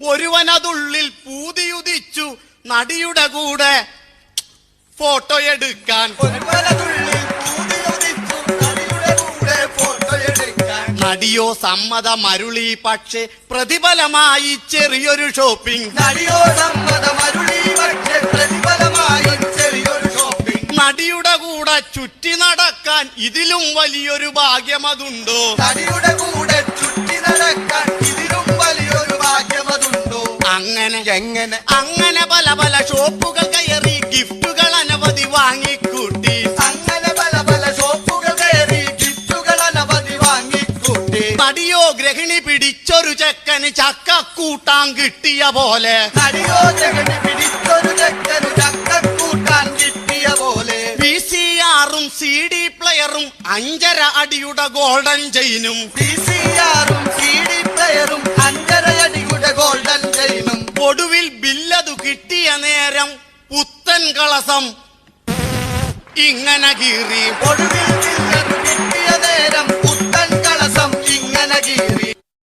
ഒരുവനതുള്ളിൽ പൂതിയുദിച്ചു നടിയുടെ കൂടെ ഫോട്ടോ എടുക്കാൻ. നടിയോ സമ്മത മരുളി പക്ഷേ പ്രതിഫലമായി ചെറിയൊരു ഷോപ്പിംഗ് നടിയോ സമ്മതമരുളി പക്ഷേ പ്രതിഫലമായി ചെറിയൊരു ഷോപ്പിംഗ് നടിയുടെ കൂടെ ചുറ്റി നടക്കാൻ ഇതിലും വലിയൊരു ഭാഗ്യം അതുണ്ടോ നടിയുടെ കൂടെ എങ്ങനെ? അങ്ങനെ പല പല ഷോപ്പുകൾ കയറി ഗിഫ്റ്റുകൾ അനവധി വാങ്ങിക്കൂട്ടി. അങ്ങനെ പല പല ഷോപ്പുകൾ കയറി ഗിഫ്റ്റുകൾ അനവധി വാങ്ങിക്കൂട്ടി. നടിയോ ഗ്രഹിണി പിടിച്ചൊരു ചെക്കന് ചക്ക കൂട്ടാൻ കിട്ടിയ പോലെ. നടിയോ ഗ്രഹിണി പിടിച്ചൊരു ചെക്കന് ചക്കക്കൂട്ടാൻ കിട്ടിയ പോലെ. പി സി ആറും സി ഡി പ്ലെയറും അഞ്ചര അടിയുടെ ഗോൾഡൻ ചെയിനും. പി സി ആറും ബില്ലതു കിട്ടിയ നേരം പുത്തൻ കളസം ഇങ്ങനെ കീറി. ഒടുവിൽ